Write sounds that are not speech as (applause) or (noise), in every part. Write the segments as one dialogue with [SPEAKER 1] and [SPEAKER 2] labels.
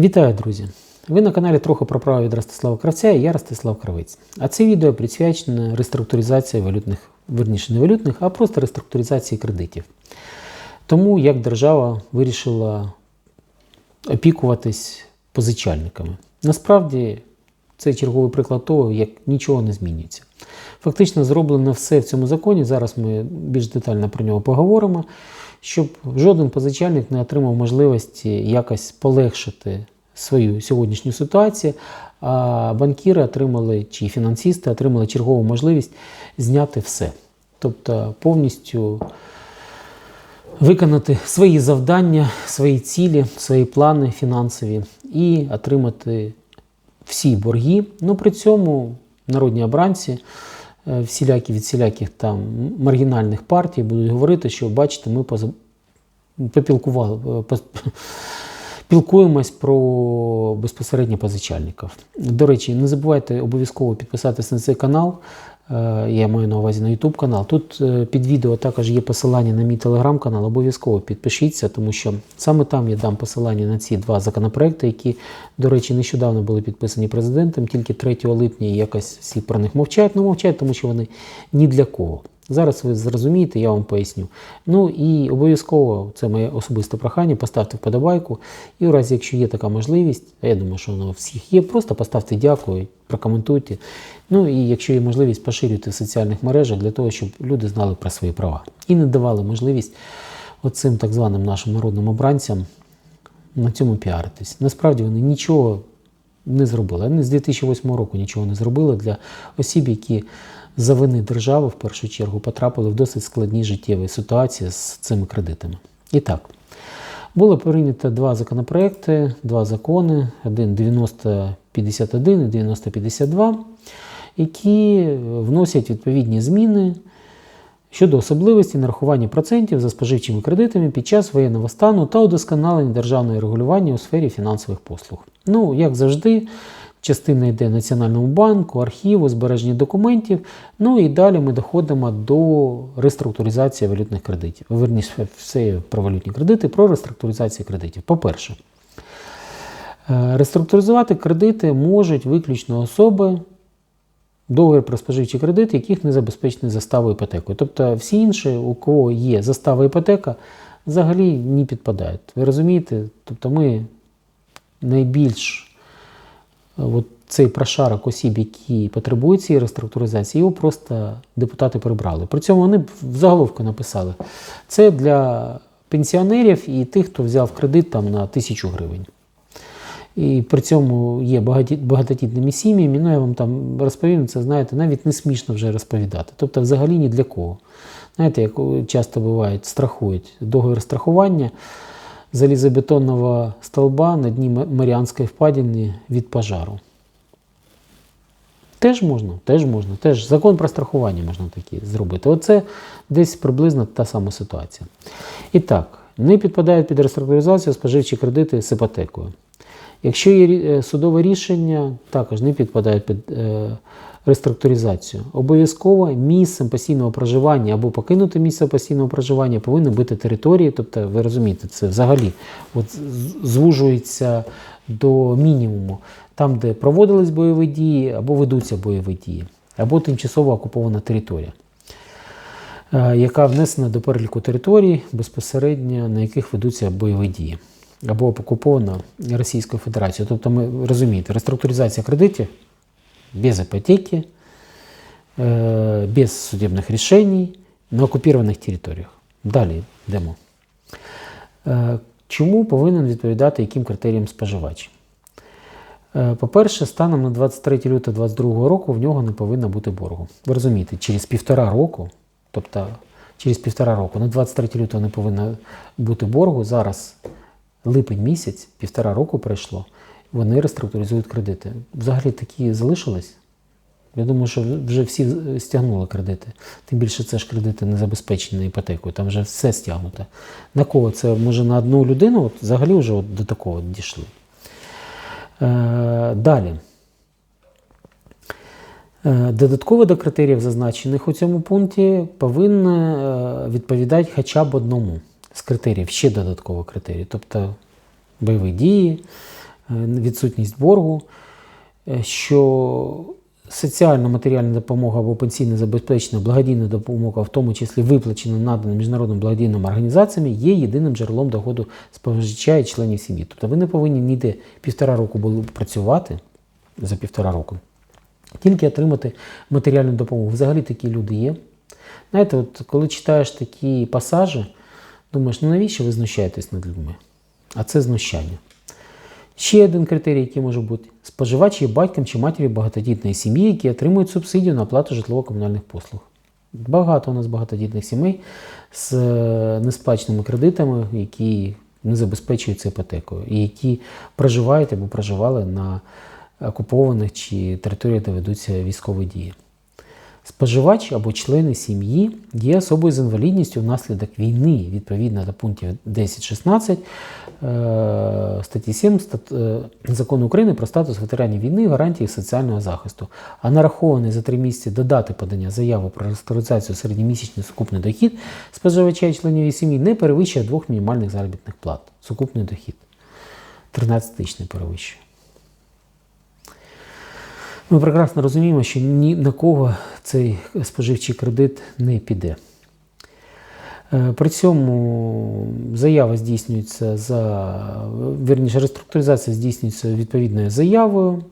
[SPEAKER 1] Вітаю, друзі! Ви на каналі трохи про право від Ростислава Кравця і я Ростислав Кравець. А це відео присвячене реструктуризації валютних, верніше не валютних, а просто реструктуризації кредитів. Тому як держава вирішила опікуватись позичальниками. Насправді це черговий приклад того, як нічого не змінюється. Фактично зроблено все в цьому законі. Зараз ми більш детально про нього поговоримо, щоб жоден позичальник не отримав можливості якось полегшити свою сьогоднішню ситуацію, а банкіри отримали чи фінансисти отримали чергову можливість зняти все. Тобто повністю виконати свої завдання, свої цілі, свої плани фінансові і отримати всі борги. Ну при цьому народні обранці, е, всілякі від всіляких там маргінальних партій будуть говорити, що бачите, ми поза- попілкували, е, Пілкуємось про безпосередньо позичальників. До речі, не забувайте обов'язково підписатися на цей канал. Е, Я маю на увазі на YouTube канал. Тут е, під відео також є посилання на мій телеграм-канал. Обов'язково підпишіться, тому що саме там я дам посилання на ці два законопроекти, які, до речі, нещодавно були підписані президентом, тільки 3 липня якось всі про них мовчають. Ну мовчають, тому що вони ні для кого. Зараз ви зрозумієте, я вам поясню. Ну і обов'язково це моє особисте прохання. Поставте вподобайку. І в разі, якщо є така можливість, а я думаю, що вона у всіх є, просто поставте дякую, прокоментуйте. Ну і якщо є можливість, поширюйте в соціальних мережах для того, щоб люди знали про свої права і не давали можливість оцим так званим нашим народним обранцям на цьому піаритись. Насправді вони нічого не зробили. Вони з 2008 року нічого не зробили для осіб, які за вини держави в першу чергу потрапили в досить складні життєві ситуації з цими кредитами. І так, було прийнято два законопроекти, два закони: один 9051 і 9052, які вносять відповідні зміни щодо особливості нарахування процентів за споживчими кредитами під час воєнного стану та удосконалення державного регулювання у сфері фінансових послуг. Ну, як завжди, частина йде Національному банку, архіву, збереження документів. Ну і далі ми доходимо до реструктуризації валютних кредитів. Верніше, все про валютні кредити, про реструктуризацію кредитів. По-перше, е, реструктуризувати кредити можуть виключно особи, договір про споживчі кредити, яких не забезпечені заставою іпотекою. Тобто всі інші, у кого є застава іпотека, взагалі не підпадають. Ви розумієте? Тобто ми найбільш от цей прошарок осіб, які потребують цієї реструктуризації, його просто депутати прибрали. При цьому вони в заголовку написали: це для пенсіонерів і тих, хто взяв кредит там на тисячу гривень. І при цьому є багатодітними сім'ями. Ну, я вам там розповім, це знаєте, навіть не смішно вже розповідати. Тобто, взагалі ні для кого. Знаєте, як часто бувають, страхують договір страхування залізобетонного столба на дні Маріанської впадіни від пожару. Теж можна, теж можна, теж закон про страхування можна такі зробити. Оце десь приблизно та сама ситуація. І так, не підпадають під реструктуризацію споживчі кредити з іпотекою. Якщо є е, судове рішення, також не підпадають під е, реструктуризацію. Обов'язково місцем постійного проживання або покинути місце постійного проживання повинні бути території. Тобто, ви розумієте, це взагалі от звужується до мінімуму, там, де проводились бойові дії, або ведуться бойові дії, або тимчасово окупована територія. е, Яка внесена до переліку територій, безпосередньо на яких ведуться бойові дії, або окупована Російською Федерацією. Тобто, ми розумієте, реструктуризація кредитів без ипотеки, э, без судебных решений на окупованих територіях. Далі йдемо. Е, Чому повинен відповідати яким критеріям споживач? Е, По-перше, станом на 23 лютого 2022 року в нього не повинно бути боргу. Ви розумієте, через півтора року, тобто через півтора року, на 23 лютого не повинно бути боргу. Зараз липень місяць, півтора року пройшло, вони реструктуризують кредити. Взагалі такі залишились. Я думаю, що вже всі стягнули кредити. Тим більше це ж кредити не забезпечені іпотекою, там вже все стягнуто. На кого це може на одну людину? От взагалі вже от до такого дійшли. Е, далі. Е, Додатково до критеріїв, зазначених у цьому пункті, повинні е, відповідати хоча б одному з критеріїв, ще додатково критерії, тобто бойові дії, відсутність боргу, е, що соціальна матеріальна допомога або пенсійне забезпечення, благодійна допомога, в тому числі виплачена надана міжнародними благодійними організаціями, є єдиним джерелом доходу споживача і членів сім'ї. Тобто ви не повинні ніде півтора року були працювати за півтора року, тільки отримати матеріальну допомогу. Взагалі такі люди є. Знаєте, от коли читаєш такі пасажі, думаєш, ну навіщо ви знущаєтесь над людьми? А це знущання. Ще один критерій, який може бути: споживач є батьком чи матір'ю багатодітної сім'ї, які отримують субсидію на оплату житлово-комунальних послуг. Багато у нас багатодітних сімей з е, несплаченими кредитами, які не забезпечуються іпотекою, і які проживають або проживали на окупованих чи територіях, де ведуться військові дії. Споживач або члени сім'ї є особою з інвалідністю внаслідок війни відповідно до пунктів 10-16 е, статті 7 стат- е, Закону України про статус ветеранів війни, гарантії соціального захисту, а нарахований за три місяці до дати подання заяви про реструктуризацію середньомісячний сукупний дохід споживача і членів сім'ї не перевищує двох мінімальних заробітних плат. Сукупний дохід 13 тисяч перевищує. Ми прекрасно розуміємо, що ні на кого цей споживчий кредит не піде. Е, При цьому заява здійснюється за вірніше, реструктуризація здійснюється відповідною заявою.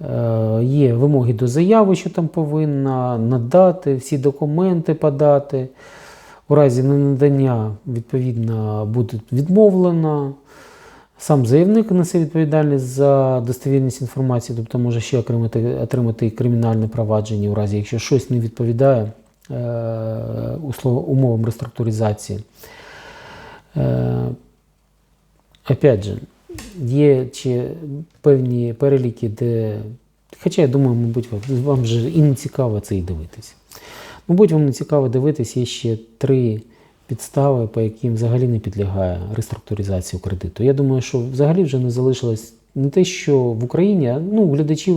[SPEAKER 1] Е, Є вимоги до заяви, що там повинна надати, всі документи подати. У разі ненадання, відповідно, буде відмовлено. Сам заявник несе відповідальність за достовірність інформації, тобто може ще отримати, отримати кримінальне провадження у разі, якщо щось не відповідає е, умовам реструктуризації. Е, опять же, є ще певні переліки, де. Хоча я думаю, мабуть, вам вже і не цікаво це і дивитися. Мабуть, вам не цікаво дивитись, є ще три підстави, по яким взагалі не підлягає реструктуризації кредиту. Я думаю, що взагалі вже не залишилось не те, що в Україні, ну, глядачів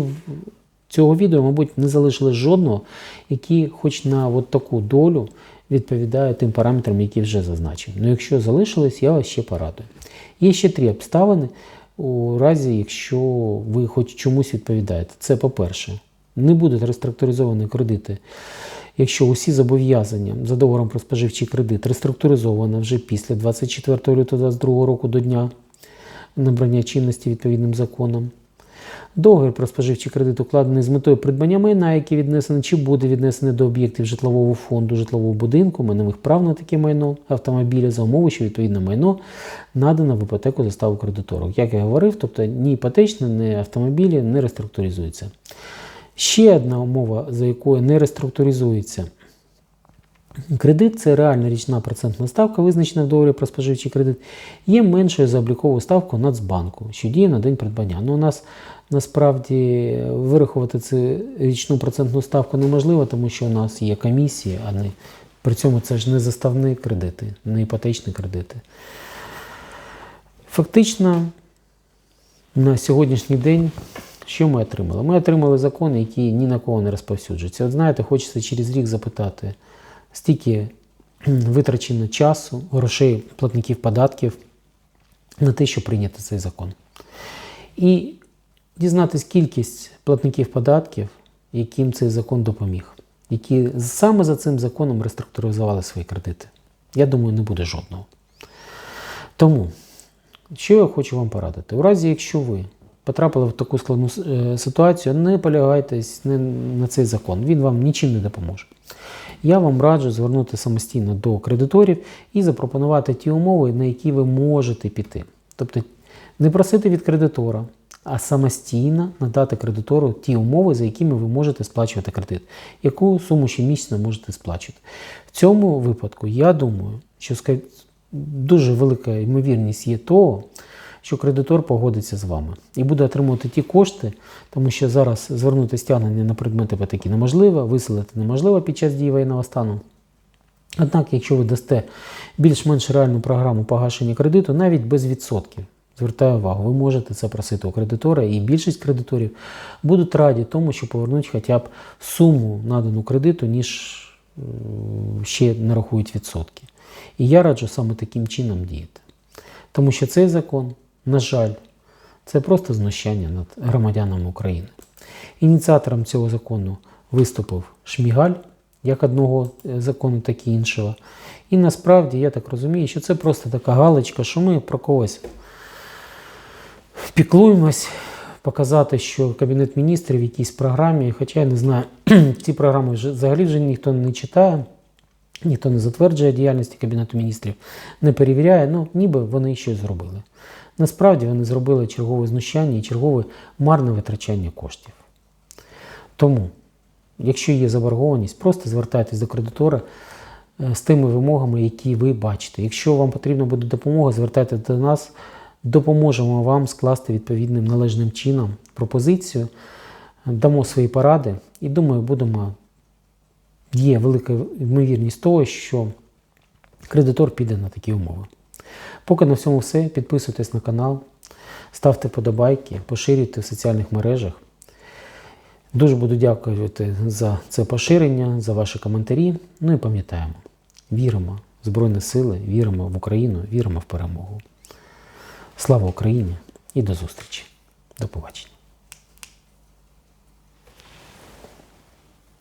[SPEAKER 1] цього відео, мабуть, не залишилось жодного, який хоч на от таку долю відповідає тим параметрам, які вже зазначив. Ну, якщо залишилось, я вас ще порадую. Є ще три обставини у разі, якщо ви хоч чомусь відповідаєте. Це по-перше, не будуть реструктуризовані кредити, якщо усі зобов'язання за договором про споживчий кредит реструктуризовано вже після 24 лютого 2022 року до дня набрання чинності відповідним законом. Договір про споживчий кредит укладений з метою придбання майна, яке віднесено чи буде віднесене до об'єктів житлового фонду, житлового будинку, майнових прав на таке майно, автомобіля за умови, що відповідне майно надано в іпотеку заставу кредитору. Як я говорив, тобто ні іпотечне, ні автомобілі не реструктуризуються. Ще одна умова, за якою не реструктуризується кредит, це реальна річна процентна ставка, визначена в договорі про споживчий кредит, є меншою за облікову ставку Нацбанку, що діє на день придбання. Ну, у нас насправді вирахувати цю річну процентну ставку неможливо, тому що у нас є комісії, а не при цьому це ж не заставні кредити, не іпотечні кредити. Фактично, на сьогоднішній день що ми отримали? Ми отримали закон, який ні на кого не розповсюджується. От знаєте, хочеться через рік запитати, стільки витрачено часу, грошей платників податків на те, щоб прийняти цей закон. І дізнатись кількість платників податків, яким цей закон допоміг, які саме за цим законом реструктуризували свої кредити. Я думаю, не буде жодного. Тому, що я хочу вам порадити? У разі, якщо ви потрапили в таку складну е, ситуацію, не полягайтесь на цей закон, він вам нічим не допоможе. Я вам раджу звернути самостійно до кредиторів і запропонувати ті умови, на які ви можете піти. Тобто не просити від кредитора, а самостійно надати кредитору ті умови, за якими ви можете сплачувати кредит, яку суму щомісяця можете сплачувати. В цьому випадку, я думаю, що дуже велика ймовірність є того, що кредитор погодиться з вами і буде отримувати ті кошти, тому що зараз звернути стягнення на предмети іпотеки неможливо, виселити неможливо під час дії воєнного стану. Однак, якщо ви дасте більш-менш реальну програму погашення кредиту, навіть без відсотків, звертаю увагу, ви можете це просити у кредитора, і більшість кредиторів будуть раді тому, що повернуть хоча б суму надану кредиту, ніж ще нарахують відсотки. І я раджу саме таким чином діяти. Тому що цей закон, на жаль, Це просто знущання над громадянами України. Ініціатором цього закону виступив Шмігаль, як одного е, закону, так і іншого. І насправді я так розумію, що це просто така галочка, що ми про когось піклуємось, показати, що Кабінет міністрів в якійсь програмі, хоча я не знаю, (clears throat) ці програми вже, взагалі вже ніхто не читає, ніхто не затверджує діяльності Кабінету міністрів, не перевіряє, ну ніби вони щось зробили. Насправді вони зробили чергове знущання і чергове марне витрачання коштів. Тому, якщо є заборгованість, просто звертайтесь до кредитора е, з тими вимогами, які ви бачите. Якщо вам потрібна буде допомога, звертайтеся до нас, допоможемо вам скласти відповідним належним чином пропозицію, дамо свої поради і думаю, будемо. Є велика ймовірність того, що кредитор піде на такі умови. Поки на всьому все. Підписуйтесь на канал, ставте подобайки, поширюйте в соціальних мережах. Дуже буду дякувати за це поширення, за ваші коментарі. Ну і пам'ятаємо, віримо в Збройні Сили, віримо в Україну, віримо в перемогу. Слава Україні і до зустрічі. До побачення.